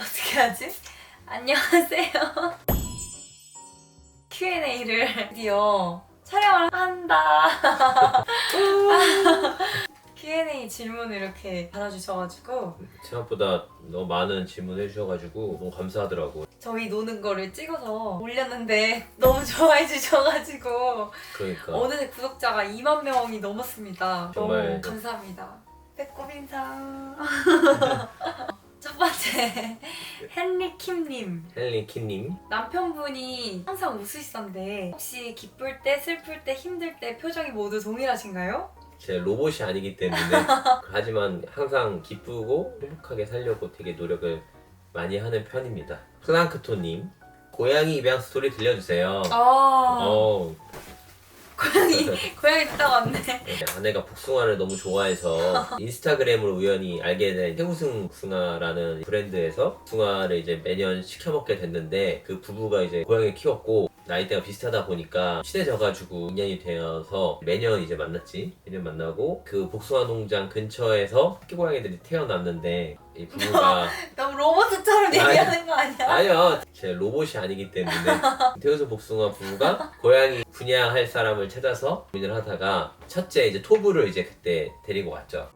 어떻게 하지? 안녕하세요. Q&A를 드디어 촬영을 한다. Q&A 질문을 이렇게 달아주셔가지고 생각보다 너무 많은 질문 해 주셔가지고 너무 감사하더라고. 저희 노는 거를 찍어서 올렸는데 너무 좋아해 주셔가지고 그러니까 어느새 구독자가 2만 명이 넘었습니다. 정말. 너무 감사합니다. 배꼽 인사. 첫 번째 헨리 킴님 헬리 키님 남편분이 항상 웃으시던데 혹시 기쁠 때 슬플 때 힘들 때 표정이 모두 동일하신가요? 제 로봇이 아니기 때문에 하지만 항상 기쁘고 행복하게 살려고 되게 노력을 많이 하는 편입니다. 프랑크토님 고양이 입양 스토리 들려주세요. 아 어, 고양이 고양이 듣다 왔네. 네, 아내가 복숭아를 너무 좋아해서 인스타그램으로 우연히 알게 된 태우승 복숭아라는 브랜드에서 복숭아를 이제 매년 시켜 먹게 됐는데 그 부부가 이제 고양이 키웠고 나이대가 비슷하다 보니까 친해져가지고 인연이 되어서 매년 이제 만났지 매년 만나고 그 복숭아 농장 근처에서 토끼 고양이들이 태어났는데 이 부부가 너무 로봇처럼. 얘기하는 거 아니야? 아니요 제 로봇이 아니기 때문에 태우승 복숭아 부부가 고양이 분양할 사람을 찾아서 고민을 하다가 첫째 이제 토부를 이제 그때 데리고 왔죠.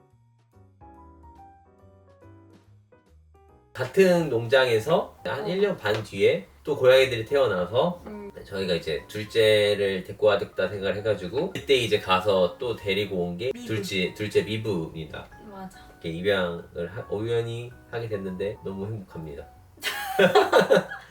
같은 농장에서 한 1년 반 뒤에 또 고양이들이 태어나서 음, 저희가 이제 둘째를 데리고 와야겠다 생각을 해가지고 그때 이제 가서 또 데리고 온 게 미부. 둘째 둘째 미부입니다. 맞아. 이렇게 입양을 하- 우연히 하게 됐는데 너무 행복합니다.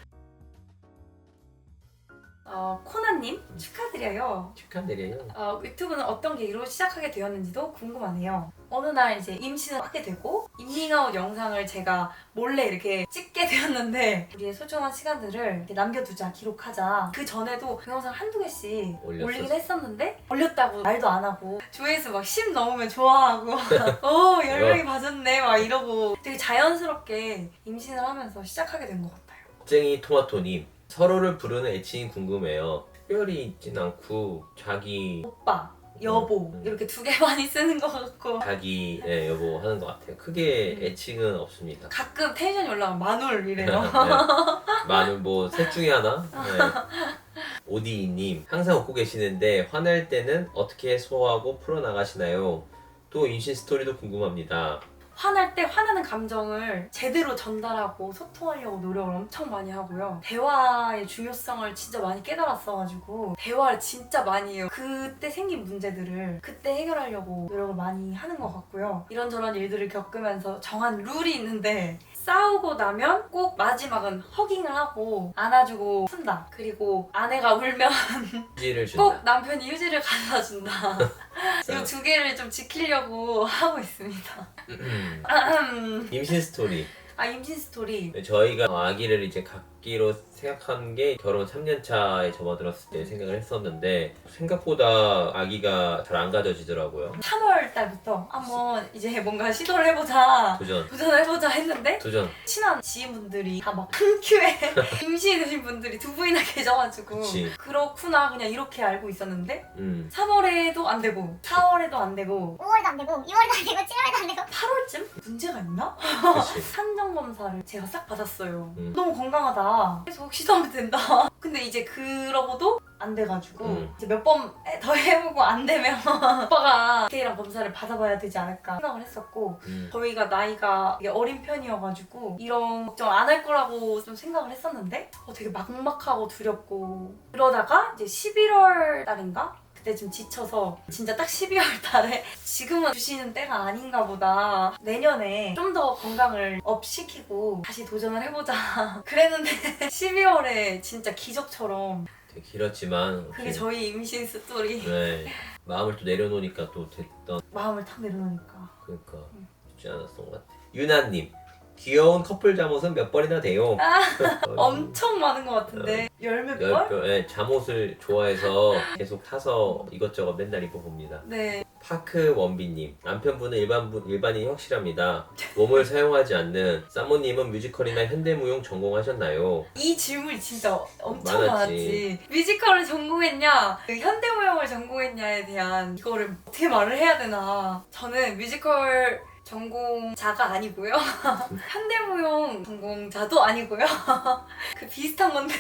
어, 코나님 축하드려요. 축하드려요. 어, 유튜브는 어떤 계기로 시작하게 되었는지도 궁금하네요. 어느 날 이제 임신을 하게 되고 임밍아웃 영상을 제가 몰래 이렇게 찍게 되었는데 우리의 소중한 시간들을 이렇게 남겨두자 기록하자 그 전에도 그 영상 한두 개씩 올렸었어. 올리긴 했었는데 올렸다고 말도 안 하고 조회수 막 10 넘으면 좋아하고 오 10명이 봐줬네 막 이러고 되게 자연스럽게 임신을 하면서 시작하게 된 것 같아요. 쟁이 토마토님 서로를 부르는 애칭이 궁금해요. 특별히 있진 않고 자기 오빠, 여보 음. 이렇게 두 개 많이 쓰는 것 같고 자기 네, 여보 하는 것 같아요. 크게 음. 애칭은 없습니다. 가끔 텐션이 올라가면 마눌 네. 이래요. 많은 뭐셋 중에 하나. 네. 오디님 항상 웃고 계시는데 화낼 때는 어떻게 소화하고 풀어 나가시나요? 또 임신 스토리도 궁금합니다. 화날 때 화나는 감정을 제대로 전달하고 소통하려고 노력을 엄청 많이 하고요. 대화의 중요성을 진짜 많이 깨달았어가지고 대화를 진짜 많이 해요. 그때 생긴 문제들을 그때 해결하려고 노력을 많이 하는 것 같고요. 이런저런 일들을 겪으면서 정한 룰이 있는데 싸우고 나면 꼭 마지막은 허깅을 하고 안아주고 푼다. 그리고 아내가 울면 휴지를 준다. 꼭 남편이 휴지를 가져다 준다. 이 두 개를 좀 지키려고 하고 있습니다. 임신 스토리. 아 임신 스토리 저희가 아기를 이제 갖기로 생각한 게 결혼 3년 차에 접어들었을 때 생각을 했었는데 생각보다 아기가 잘 안 가져지더라고요. 3월 달부터 한번 이제 뭔가 시도를 해보자 도전, 도전을 해보자 했는데 도전. 친한 지인분들이 다막한 큐에 임신해신 분들이 두 분이나 계셔가지고 그치. 그렇구나 그냥 이렇게 알고 있었는데 음. 3월에도 안 되고 4월에도 안 되고 5월도 안 되고 6월도 안 되고 7월도 안 되고 8월쯤 문제가 있나? 그치. 산정 검사를 제가 싹 받았어요. 음. 너무 건강하다. 계속 시도하면 된다. 근데 이제 그러고도 안 돼가지고 음. 이제 몇 번 더 해보고 안 되면 오빠가 디테일한 검사를 받아봐야 되지 않을까 생각을 했었고 음. 저희가 나이가 되게 어린 편이어가지고 이런 걱정 안 할 거라고 좀 생각을 했었는데 어, 되게 막막하고 두렵고 그러다가 이제 11월 달인가? 그때 좀 지쳐서 진짜 딱 12월 달에 지금은 주시는 때가 아닌가 보다. 내년에 좀 더 건강을 업 시키고 다시 도전을 해보자. 그랬는데 12월에 진짜 기적처럼. 되게 길었지만 그게 이렇게 저희 임신 스토리. 네. 마음을 또 내려놓으니까 또 됐던 마음을 탁 내려놓으니까. 그러니까 음. 쉽지 않았던 것 같아. 유나님 귀여운 커플 잠옷은 몇 벌이나 돼요? 엄청 많은 것 같은데 열몇 열 벌? 벌. 네, 잠옷을 좋아해서 계속 사서 이것저것 맨날 입어봅니다. 네 파크 원비님 남편분은 일반분 일반인이 확실합니다. 몸을 사용하지 않는 사모님은 뮤지컬이나 현대무용 전공하셨나요? 이 질문이 진짜 엄청 많았지. 많았지. 뮤지컬을 전공했냐, 그 현대무용을 전공했냐에 대한 이거를 어떻게 말을 해야 되나. 저는 뮤지컬 전공자가 아니고요. 현대무용 전공자도 아니고요. 그 비슷한 건데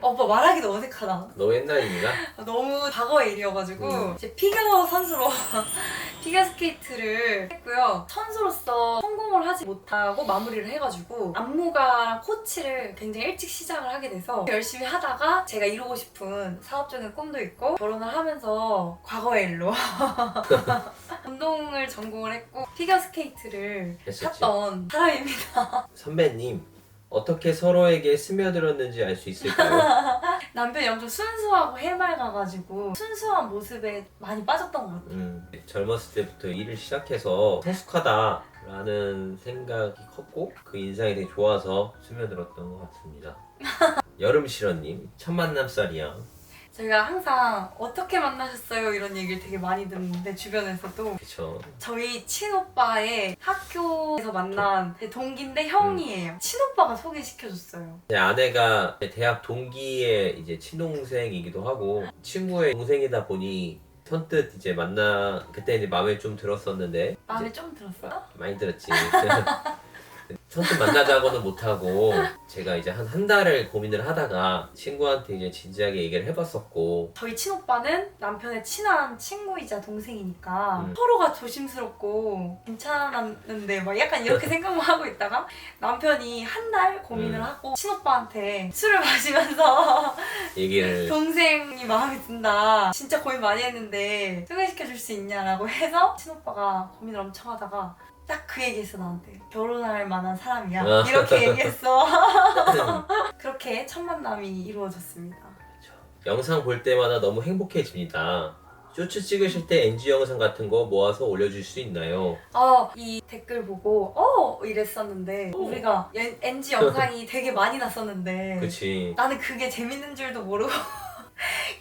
오빠 말하기도 어색하다. 너무 옛날입니다. 너무 과거의 일이어가지고 음. 이제 피겨 선수로 피겨 스케이트를 했고요. 선수로서 성공을 하지 못하고 마무리를 해가지고 안무가랑 코치를 굉장히 일찍 시작을 하게 돼서 열심히 하다가 제가 이루고 싶은 사업적인 꿈도 있고 결혼을 하면서 과거의 일로 운동을 전공을 했고 피겨 스케이트 를 했었지. 탔던 사람입니다. 선배님 어떻게 서로에게 스며들었는지 알 수 있을까요? 남편이 엄청 순수하고 해맑아가지고 순수한 모습에 많이 빠졌던 것 같아요. 음, 젊었을 때부터 일을 시작해서 성숙하다라는 생각이 컸고 그 인상이 되게 좋아서 스며들었던 것 같습니다. 여름실어님 첫 만남살이야. 저희가 항상 어떻게 만나셨어요 이런 얘기를 되게 많이 듣는데 주변에서도 그쵸. 저희 친오빠의 학교에서 만난 제 동기인데 형이에요. 친오빠가 소개시켜줬어요. 제 아내가 제 대학 동기의 이제 친동생이기도 하고 친구의 동생이다 보니 선뜻 이제 만나 그때 이제 마음에 좀 들었었는데 마음에 좀 들었어요? 많이 들었지. 선뜻 만나자고는 못하고 제가 이제 한 한 달을 고민을 하다가 친구한테 이제 진지하게 얘기를 해봤었고 저희 친오빠는 남편의 친한 친구이자 동생이니까 음. 서로가 조심스럽고 괜찮았는데 막 약간 이렇게 생각만 하고 있다가 남편이 한 달 고민을 음. 하고 친오빠한테 술을 마시면서 얘기를 동생이 마음에 든다. 진짜 고민 많이 했는데 소개시켜 줄 수 있냐라고 해서 친오빠가 고민을 엄청 하다가 딱 그 얘기했어 나한테 결혼할 만한 사람이야 아. 이렇게 얘기했어 그렇게 첫 만남이 이루어졌습니다 영상 볼 때마다 너무 행복해집니다. 쇼츠 찍으실 때 NG 영상 같은 거 모아서 올려줄 수 있나요? 어, 이 댓글 보고 어 이랬었는데 오. 우리가 연- NG 영상이 되게 많이 났었는데 그치. 나는 그게 재밌는 줄도 모르고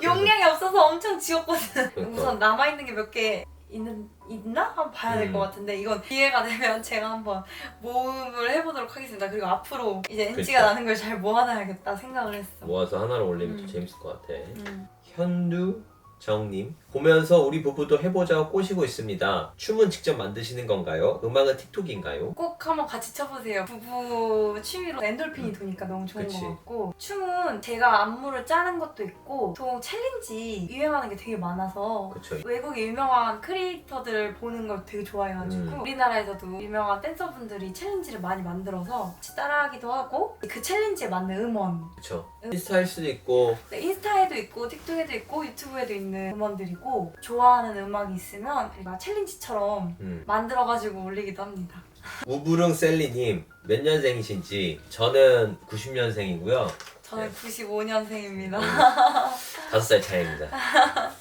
용량이 없어서 엄청 지웠거든. 그러니까. 우선 남아 있는 게 몇 개 있는 있나 한번 봐야 될 음. 것 같은데 이건 기회가 되면 제가 한번 모음을 해보도록 하겠습니다. 그리고 앞으로 이제 NG가 그러니까. 나는 걸 잘 모아놔야겠다 생각을 했어. 모아서 하나로 올리면 음. 더 재밌을 것 같아. 음. 현두 정님 보면서 우리 부부도 해보자고 꼬시고 있습니다. 춤은 직접 만드시는 건가요? 음악은 틱톡인가요? 꼭 한번 같이 쳐보세요. 부부 취미로 엔돌핀이 도니까 너무 좋은 그치. 것 같고 춤은 제가 안무를 짜는 것도 있고 보통 챌린지 유행하는 게 되게 많아서 그쵸. 외국의 유명한 크리에이터들 보는 걸 되게 좋아해가지고 음. 우리나라에서도 유명한 댄서분들이 챌린지를 많이 만들어서 같이 따라하기도 하고 그 챌린지에 맞는 음원 그쵸. 인스타일 수도 있고 네, 인스타에도 있고 틱톡에도 있고 유튜브에도 있는 음원들이고 좋아하는 음악이 있으면 제가 챌린지처럼 음. 만들어가지고 올리기도 합니다 우부릉 셀리님 몇 년생이신지 저는 90년생이고요. 저는 95년생입니다 다섯 살 차이입니다.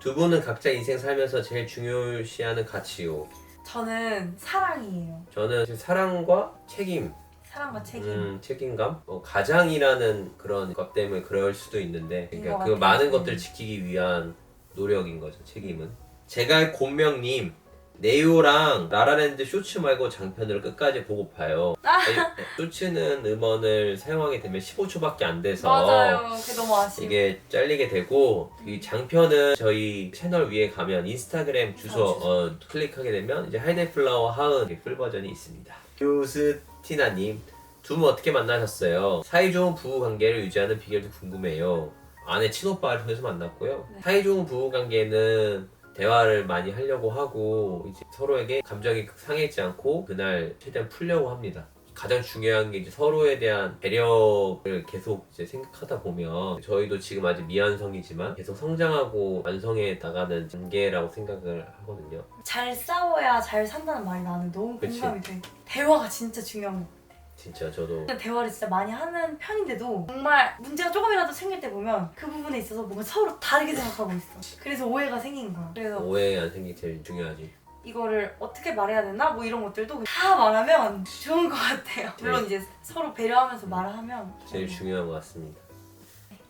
두 분은 각자 인생 살면서 제일 중요시하는 가치요. 저는 사랑이에요 저는 사랑과 책임, 사랑과 책임 음, 책임감, 뭐 가장이라는 그런 것 때문에 그럴 수도 있는데, 그러니까 것 그 같아요. 많은 음. 것들 지키기 위한 노력인 거죠. 책임은. 제갈 곤명님. 네오랑 라라랜드 쇼츠 말고 장편을 끝까지 보고 봐요. 아. 아니, 쇼츠는 음원을 사용하게 되면 15초밖에 안 돼서 맞아요 그게 너무 아쉬워 이게 잘리게 되고 이 장편은 저희 채널 위에 가면 인스타그램 주소 아, 주소. 어, 클릭하게 되면 이제 하이데플라워 하은 이렇게 풀 버전이 있습니다. 유스티나님 두 분 어떻게 만나셨어요? 사이좋은 부부 관계를 유지하는 비결도 궁금해요. 아내 친오빠를 통해서 만났고요. 네. 사이좋은 부부 관계는 대화를 많이 하려고 하고 이제 서로에게 감정이 상해지 않고 그날 최대한 풀려고 합니다. 가장 중요한 게 이제 서로에 대한 배려를 계속 이제 생각하다 보면 저희도 지금 아직 미완성이지만 계속 성장하고 완성해 나가는 단계라고 생각을 하거든요. 잘 싸워야 잘 산다는 말이 나는 너무 그치. 공감이 돼 대화가 진짜 중요한 거 진짜 저도 같아 대화를 진짜 많이 하는 편인데도 정말 문제가 조금이라도 생길 때 보면 그 부분에 있어서 뭔가 서로 다르게 생각하고 있어 그래서 오해가 생긴 거야 그래서 오해 안 생기기 제일 중요하지. 이거를 어떻게 말해야 되나 뭐 이런 것들도 다 말하면 좋은 것 같아요 물론 이제 서로 배려하면서 말하면 네. 제일 중요한 것 같습니다.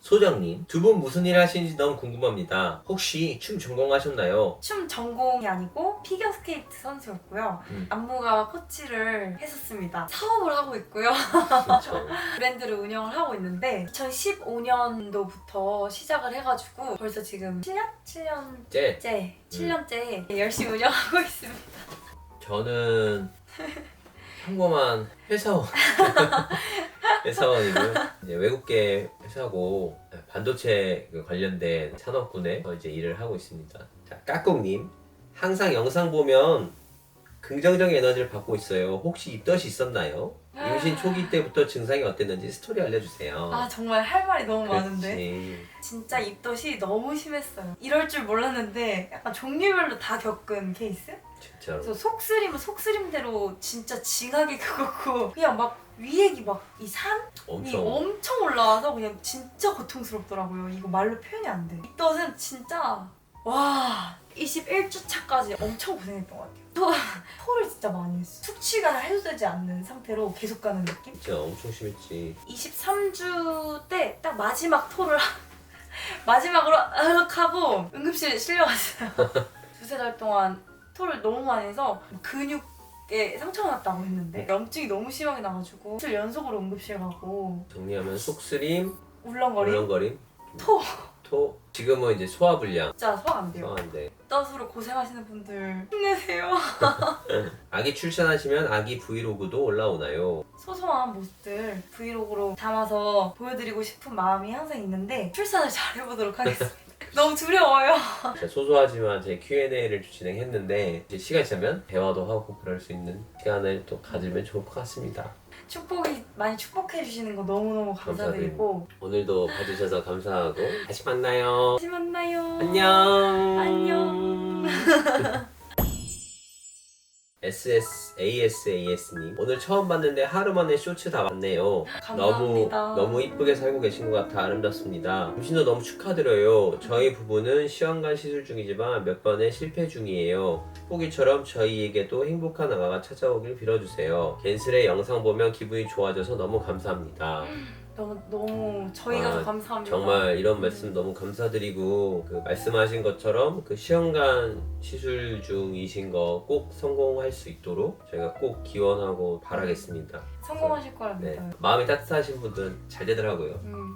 소정님, 두 분 무슨 일 하시는지 너무 궁금합니다. 혹시 춤 전공하셨나요? 춤 전공이 아니고 피겨스케이트 선수였고요. 음. 안무가 코치를 했었습니다. 사업을 하고 있고요. 그렇죠. 브랜드를 운영을 하고 있는데 2015년도부터 시작을 해가지고 벌써 지금 7년? 7년째 제 7년째 열심히 운영하고 있습니다. 저는 평범한 회사원 회사원이고요. 이제 외국계 회사고 반도체 그 관련된 산업군에 이제 일을 하고 있습니다. 자, 까꿍님 항상 영상 보면 긍정적인 에너지를 받고 있어요. 혹시 입덧이 있었나요? 임신 초기 때부터 증상이 어땠는지 스토리 알려주세요. 아 정말 할 말이 너무 많은데 그렇지. 진짜 입덧이 너무 심했어요. 이럴 줄 몰랐는데 약간 종류별로 다 겪은 케이스? 진짜로. 그래서 속쓰림은 속쓰림대로 진짜 징하게 그거고 그냥 막 위액이 막 이 산이 엄청 엄청 올라와서 그냥 진짜 고통스럽더라고요. 이거 말로 표현이 안 돼. 입덧은 진짜 와 21주 차까지 엄청 고생했던 것 같아요. 또 토를 진짜 많이 했어. 숙취가 해소되지 않는 상태로 계속 가는 느낌? 진짜 엄청 심했지. 23주 때 딱 마지막 토를 마지막으로 으흑 하고 응급실에 실려갔어요. 두세 달 동안 토를 너무 많이 해서 근육에 상처가 났다고 했는데 염증이 너무 심하게 나가지고 실 연속으로 응급실 가고 정리하면 속쓰림, 울렁거림 울렁거림, 토 토. 지금은 이제 소화 불량. 진짜 소화 안 돼요. 소화인데 떠수로 고생하시는 분들 힘내세요. 아기 출산하시면 아기 브이로그도 올라오나요? 소소한 모습들 브이로그로 담아서 보여드리고 싶은 마음이 항상 있는데 출산을 잘해보도록 하겠습니다. 너무 두려워요. 진짜 소소하지만 제 Q&A를 진행했는데 이제 시간이 지나면 대화도 하고 그럴 수 있는 시간을 또 가지면 좋을 것 같습니다. 축복이 많이 축복해 주시는 거 너무너무 감사드리고 오늘도 봐주셔서 감사하고 다시 만나요. 다시 만나요. 안녕. 안녕. SS ASAS님 오늘 처음 봤는데 하루 만에 쇼츠 다 봤네요. 너무 감사합니다. 너무 이쁘게 살고 계신 것 같아 아름답습니다. 임신도 너무 축하드려요. 저희 부부는 시험관 시술 중이지만 몇 번의 실패 중이에요. 축복이처럼 저희에게도 행복한 아가가 찾아오길 빌어주세요. 겐슬의 영상 보면 기분이 좋아져서 너무 감사합니다. 너무 너무 저희가 아, 더 감사합니다. 정말 이런 말씀 너무 감사드리고 그 말씀하신 것처럼 그 시험관 시술 중이신 거 꼭 성공할 수 있도록 저희가 꼭 기원하고 바라겠습니다. 성공하실 네, 거랍니다. 마음이 따뜻하신 분들은 잘 되더라고요. 음,